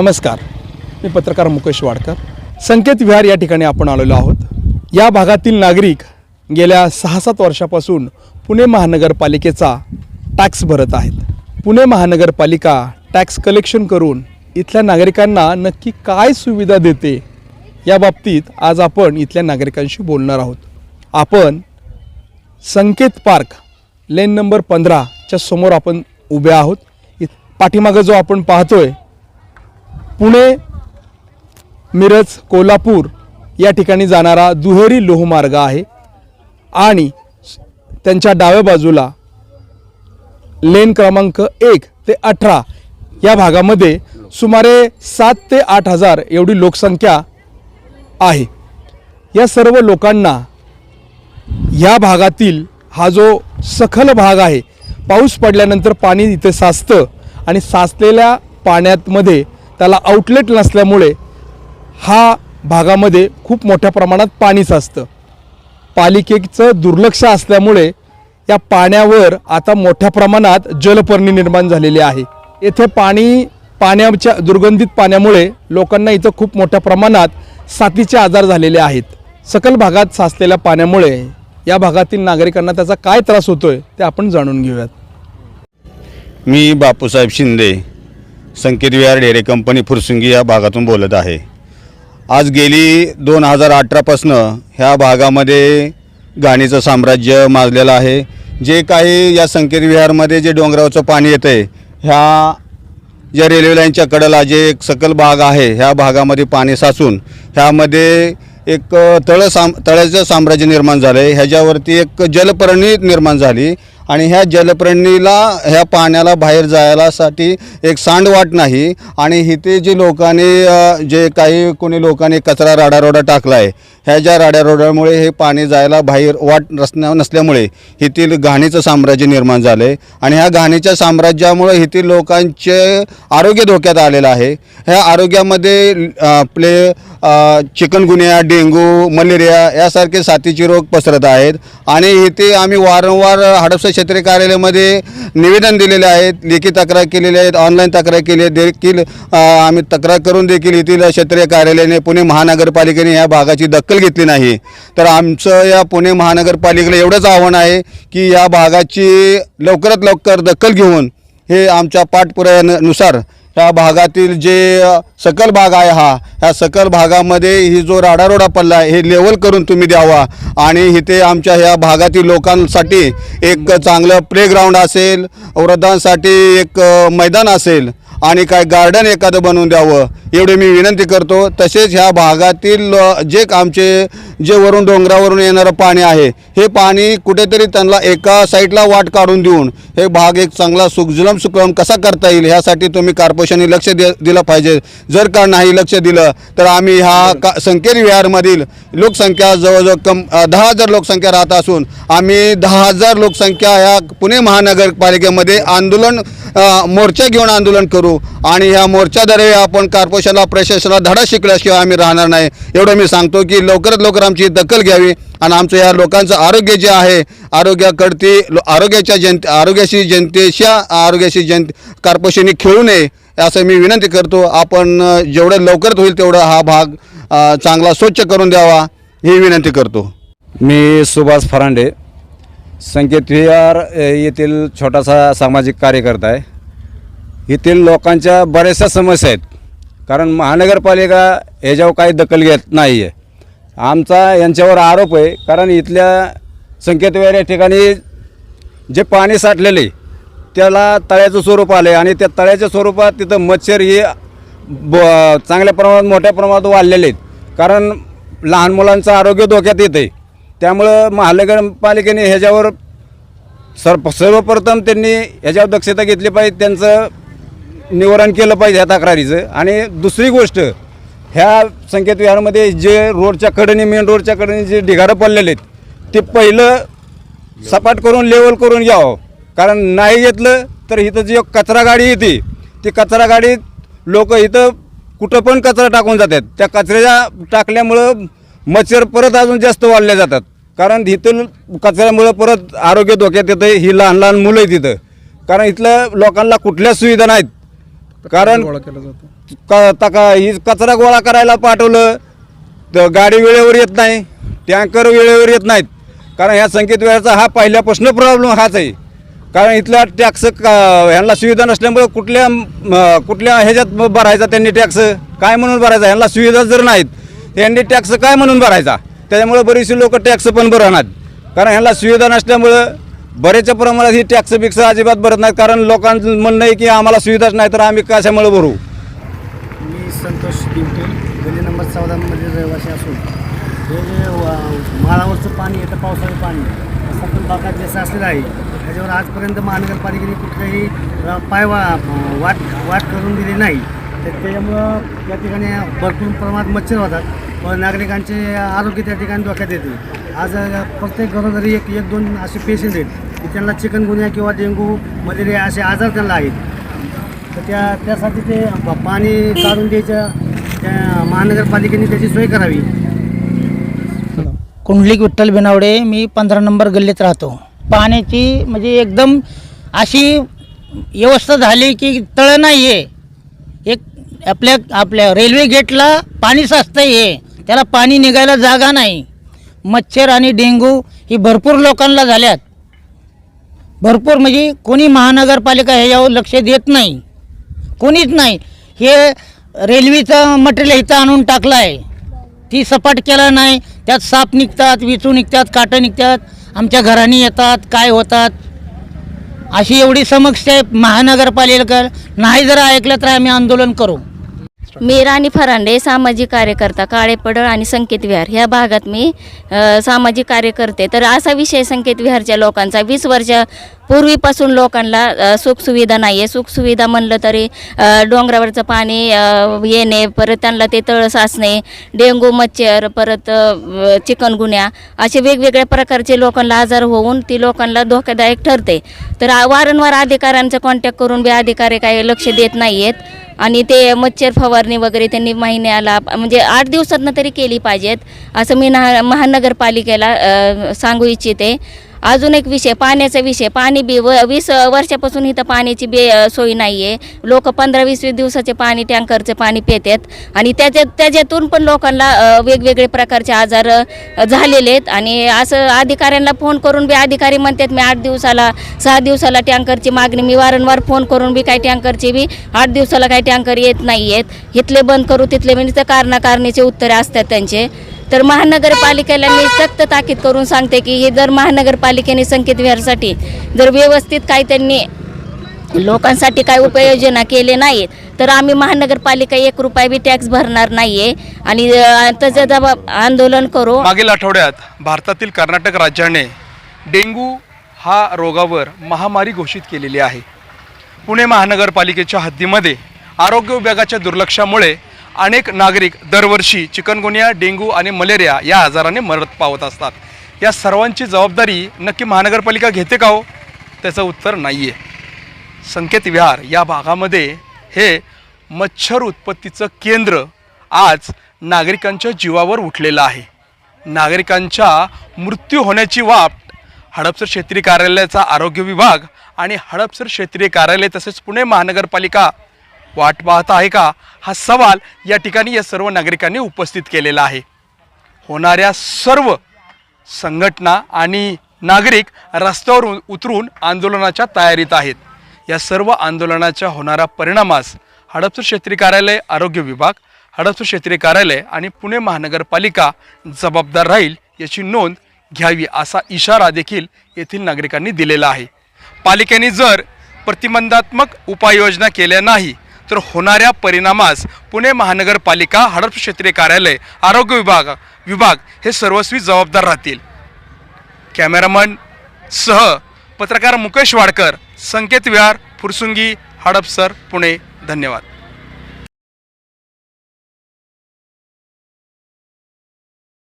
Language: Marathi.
नमस्कार. मी पत्रकार मुकेश वाडकर. संकेत विहार या ठिकाणी आपण आलेलो आहोत. या भागातील नागरिक गेल्या सहा सात वर्षापासून पुणे महानगरपालिकेचा टॅक्स भरत आहेत. पुणे महानगरपालिका टॅक्स कलेक्शन करून इथल्या नागरिकांना नक्की काय सुविधा देते या बाबतीत आज आपण इथल्या नागरिकांशी बोलणार आहोत. आपण संकेत पार्क लेन नंबर पंधराच्या समोर आपण उभे आहोत. इथ पाठीमागं जो आपण पाहतोय पुणे मिरज कोल्हापूर या ठिकाणी जाणारा दुहेरी लोहमार्ग आहे. आणि त्यांच्या डाव्या बाजूला लेन क्रमांक एक ते अठरा या भागामध्ये सुमारे सात ते आठ हजार एवढी लोकसंख्या आहे. या सर्व लोकांना या भागातील हा जो सखल भाग आहे पाऊस पडल्यानंतर पाणी इथे साचतं आणि साचलेल्या पाण्यामध्ये त्याला आउटलेट नसल्यामुळे हा भागामध्ये खूप मोठ्या प्रमाणात पाणी साचतं पालिकेचं दुर्लक्ष असल्यामुळे या पाण्यावर आता मोठ्या प्रमाणात जलपर्णी निर्माण झालेली आहे. येथे पाणी पाण्याच्या दुर्गंधित पाण्यामुळे लोकांना इथं खूप मोठ्या प्रमाणात साथीचे आजार झालेले आहेत. सकल भागात साचलेल्या पाण्यामुळे या भागातील नागरिकांना त्याचा काय त्रास होतोय ते आपण जाणून घेऊयात. मी बापूसाहेब शिंदे संकेत विहार डेअरी कंपनी फुरसुंगी या भागातून बोलत आहे. आज गेली दोन हजार अठरापासनं ह्या भागामध्ये घाणीचं साम्राज्य माजलेलं आहे. जे काही या संकेत विहारमध्ये जे डोंगरावरचं पाणी येतं आहे ह्या ज्या रेल्वे लाईनच्या कडेला जे एक सकल भाग आहे ह्या भागामध्ये पाणी साचून ह्यामध्ये एक तळ साम तळ्याचं साम्राज्य निर्माण झालं आहे ह्याच्यावरती एक जलपर्णी निर्माण झाली. आणि ह्या जलप्रणीला ह्या पाण्याला बाहेर जायलासाठी एक सांडवाट नाही. आणि इथे जे लोकांनी जे काही कोणी लोकांनी कचरा राडारोडा टाकला आहे ह्या ज्या राड्यारोड्यामुळे हे पाणी जायला बाहेर वाट नसण्या नसल्यामुळे येथील घाणीचं साम्राज्य निर्माण झालं. आहे आणि ह्या घाणीच्या साम्राज्यामुळे येथील लोकांचे आरोग्य धोक्यात आलेलं आहे. ह्या आरोग्यामध्ये आपले चिकनगुन्या डेंगू मलेरिया यासारखे साथीचे रोग पसरत आहेत. आणि इथे आम्ही वारंवार हडपसर क्षेत्रीय कार्यालयामध्ये निवेदन दिलेले आहेत लेखी तक्रार केलेली आहेत ऑनलाईन तक्रार केली आहे देखील आम्ही तक्रार करून देखील येथील क्षेत्रीय कार्यालयाने पुणे महानगरपालिकेने या भागाची दखल घेतली नाही. तर आमचं या पुणे महानगरपालिकेला एवढंच आव्हान आहे की या भागाची लवकरात लवकर दखल घेऊन हे आमच्या पाठपुराव्यानुसार त्या भागातील जे सकल भाग आहे हा ह्या सकल भागामध्ये ही जो राडारोडा पल्ला आहे हे लेवल करून तुम्ही द्यावा. आणि इथे आमच्या ह्या भागातील लोकांसाठी एक चांगलं प्लेग्राऊंड असेल वृद्धांसाठी एक मैदान असेल आणि काय गार्डन एखादं बनवून द्यावं. एवढे मी विनंती करतो. तसेच ह्या भागातील जे आमचे जे वरून डोंगरावरून येणारं पाणी आहे हे पाणी कुठेतरी त्यांना एका साईडला वाट काढून देऊन हे भाग एक चांगला सुखजुलम सुखलम कसा करता येईल ह्यासाठी तुम्ही कॉर्पोरेशनने लक्ष दे दिलं पाहिजे. जर का नाही लक्ष दिलं तर आम्ही ह्या का संकेरी विहारमधील लोकसंख्या जवळजवळ कम दहा हजार लोकसंख्या राहत असून आम्ही दहा हजार लोकसंख्या ह्या पुणे महानगरपालिकेमध्ये आंदोलन मोर्चा घेऊन आंदोलन करू आणि ह्या मोर्चाद्वारे आपण कॉर्पोरेशनला प्रशासनाला धडा शिकल्याशिवाय आम्ही राहणार नाही. एवढं मी सांगतो की लवकरात लवकर आमची दखल घ्यावी आणि आमचं या लोकांचं आरोग्य जे आहे आरोग्याकडती लो आरोग्याच्या जनते आरोग्याशी जनतेच्या आरोग्याशी जन कार्पोरेशनने खेळू नये असं मी विनंती करतो. आपण जेवढं लवकरात होईल तेवढा हा भाग चांगला स्वच्छ करून द्यावा ही विनंती करतो. मी सुभाष फरांडे संकेत विहार येथील छोटासा सामाजिक कार्यकर्ता आहे. येथील लोकांच्या बऱ्याचशा समस्या आहेत. कारण महानगरपालिका ह्याच्यावर काही दखल घेत नाही आहे आमचा यांच्यावर आरोप आहे कारण इथल्या संकेत या ठिकाणी जे पाणी साठलेले त्याला तळ्याचं स्वरूप आलं आहे आणि त्या तळ्याच्या स्वरूपात तिथं मच्छर हे ब चांगल्या प्रमाणात मोठ्या प्रमाणात वाढलेले आहेत. कारण लहान मुलांचं आरोग्य धोक्यात येतं आहे त्यामुळं महानगरपालिकेने ह्याच्यावर सर्व सर्वप्रथम त्यांनी ह्याच्यावर दक्षता घेतली पाहिजे त्यांचं निवारण केलं पाहिजे ह्या तक्रारीचं. आणि दुसरी गोष्ट ह्या संकेत विहारमध्ये जे रोडच्या कडेने मेन रोडच्या कडेने जे ढिगारं पडलेले आहेत ते पहिलं सपाट करून लेवल करून घ्यावं. कारण नाही घेतलं तर इथं जी कचरा गाडी येते ती कचरा गाडीत लोक इथं कुठं पण कचरा टाकून जातात. त्या कचऱ्याच्या टाकल्यामुळं मच्छर परत अजून जास्त वाढले जातात. कारण इथं कचऱ्यामुळं परत आरोग्य धोक्यात येतं ही लहान लहान मुलं आहेत तिथं कारण इथलं लोकांना कुठल्याच सुविधा नाहीत. कारण गोळा केला जातो. क तका ही कचरा गोळा करायला पाठवलं तर गाडी वेळेवर येत नाही टँकर वेळेवर येत नाहीत. कारण ह्या संकेत वेळाचा हा पहिल्यापासून प्रॉब्लेम हाच आहे. कारण इथला टॅक्स ह्यांना सुविधा नसल्यामुळे कुठल्या म, कुठल्या ह्याच्यात भरायचा त्यांनी टॅक्स काय म्हणून भरायचा? ह्यांना सुविधा जर नाहीत त्यांनी टॅक्स काय म्हणून भरायचा? त्याच्यामुळे बरीचशी लोक टॅक्स पण भरणार. कारण ह्यांना सुविधा नसल्यामुळं बरेचशा प्रमाणात ही टॅक्स बिक्स अजिबात भरत नाहीत कारण लोकांचं म्हणणं आहे की आम्हाला सुविधाच नाही तर आम्ही कशामुळे भरू? मी संतोष दिवटे गली नंबर चौदामध्ये रहिवासी असून. हे जे माळावरचं पाणी येतं पावसाचं पाणी सखल भागात जसं असलेलं आहे. त्याच्यावर आजपर्यंत महानगरपालिकेने कुठल्याही अ, पाय वा वाट वाट करून दिली नाही. तर त्याच्यामुळं त्या ठिकाणी भरपूर प्रमाणात मच्छर होतात. व नागरिकांचे आरोग्य त्या ठिकाणी धोक्यात येते. आज प्रत्येक घरोघरी एक एक दोन असे पेशंट आहेत. की त्यांना चिकनगुन्या किंवा डेंगू मलेरिया असे आजार त्यांना आहेत. तर त्या त्यासाठी ते पाणी काढून द्यायचं. त्या महानगरपालिकेने त्याची सोय करावी. कुंडलिक विठ्ठल बिनावडे मी पंधरा नंबर गल्लीत राहतो. पाण्याची म्हणजे एकदम अशी व्यवस्था झाली की तळं नाही आहे एक आपल्या आपल्या रेल्वे गेटला पाणी साचतं आहे त्याला पाणी निघायला जागा नाही. मच्छर आणि डेंगू ही भरपूर लोकांना झाल्यात. भरपूर म्हणजे कोणी महानगरपालिका ह्याच्यावर लक्ष देत नाही. कोणीच नाही. हे रेल्वेचं मटेरियल इथं आणून टाकलं आहे ती सपाट केलं नाही. त्यात साप निघतात विचू निघतात काटं निघतात. आमच्या घरांनी येतात काय होतात? अशी एवढी समस्या आहे महानगरपालिका नाही जर ऐकलं तर आम्ही आंदोलन करू. मी राणी फरांडे सामाजिक कार्यकर्ता काळे पडळ आणि संकेत विहार. ह्या भागात मी अ, सामाजिक कार्य करते तर असा विषय संकेत विहारच्या लोकांचा. वीस वर्ष पूर्वीपासून लोकांना सुखसुविधा नाही आहे सुखसुविधा म्हणलं तरी डोंगरावरचं पाणी येणे परत त्यांना ते तळ साचणे डेंगू मच्छर परत चिकनगुन्या असे वेगवेगळ्या प्रकारचे लोकांना आजार होऊन ती लोकांना धोकादायक ठरते. तर वारंवार अधिकाऱ्यांचा कॉन्टॅक्ट करून बी अधिकारी काही लक्ष देत नाही आहेत आणि ते मच्छर फवारणी वगैरे त्यांनी महिन्याला म्हणजे आठ दिवसातनं तरी केली पाहिजेत असं मी ना महानगरपालिकेला सांगू इच्छिते. अजून एक विषय पाण्याचा विषय. पाणी बी व वीस वर्षापासून इथं पाण्याची बे सोय नाही आहे लोक पंधरा वीस वीस दिवसाचे पाणी टँकरचे पाणी पितात. आणि त्याच्यात त्याच्यातून पण लोकांना वेगवेगळे प्रकारचे आजार झालेले आहेत. आणि असं अधिकाऱ्यांना फोन करून बी अधिकारी म्हणतात मी आठ दिवसाला सहा दिवसाला टँकरची मागणी मी वारंवार फोन करून बी काही टँकरची बी आठ दिवसाला काही टँकर येत नाही आहेत इथले बंद करू तिथले म्हणजे तर कारणाकारणीचे उत्तरे असतात त्यांचे. तर महानगरपालिकेला मी सक्त ताकीद करून सांगते की हे जर महानगरपालिकेने संकेत विहारसाठी जर व्यवस्थित काही त्यांनी लोकांसाठी काय उपाययोजना केले नाहीत तर आम्ही महानगरपालिका एक रुपया बी टॅक्स भरणार नाहीये. आणि त्याचं जबाब आंदोलन करू मागील आठवड्यात भारतातील कर्नाटक राज्याने डेंग्यू हा रोगावर महामारी घोषित केलेली आहे. पुणे महानगरपालिकेच्या हद्दीमध्ये आरोग्य विभागाच्या दुर्लक्षामुळे अनेक नागरिक दरवर्षी चिकनगुनिया डेंगू आणि मलेरिया या आजाराने मरत पावत असतात. या सर्वांची जबाबदारी नक्की महानगरपालिका घेते का हो? त्याचं उत्तर नाही आहे संकेत विहार या भागामध्ये हे मच्छर उत्पत्तीचं केंद्र आज नागरिकांच्या जीवावर उठलेलं आहे. नागरिकांच्या मृत्यू होण्याची वाट हडपसर क्षेत्रीय कार्यालयाचा आरोग्य विभाग आणि हडपसर क्षेत्रीय कार्यालय तसेच पुणे महानगरपालिका वाट पाहत आहे का? हा सवाल या ठिकाणी या सर्व नागरिकांनी उपस्थित केलेला आहे. होणाऱ्या सर्व संघटना आणि नागरिक रस्त्यावर उतरून आंदोलनाच्या तयारीत आहेत. या सर्व आंदोलनाच्या होणाऱ्या परिणामास हडपसर क्षेत्रीय कार्यालय आरोग्य विभाग हडपसर क्षेत्रीय कार्यालय आणि पुणे महानगरपालिका जबाबदार राहील याची नोंद घ्यावी असा इशारा देखील येथील नागरिकांनी दिलेला आहे. पालिकेने जर प्रतिबंधात्मक उपाययोजना केल्या नाही तर होणाऱ्या परिणामास पुणे महानगरपालिका हडप क्षेत्रीय कार्यालय आरोग्य विभाग विभाग हे सर्वस्वी जबाबदार राहतील. कॅमेरामन सह पत्रकार मुकेश वाडकर संकेत विहार फुरसुंगी हडपसर पुणे. धन्यवाद.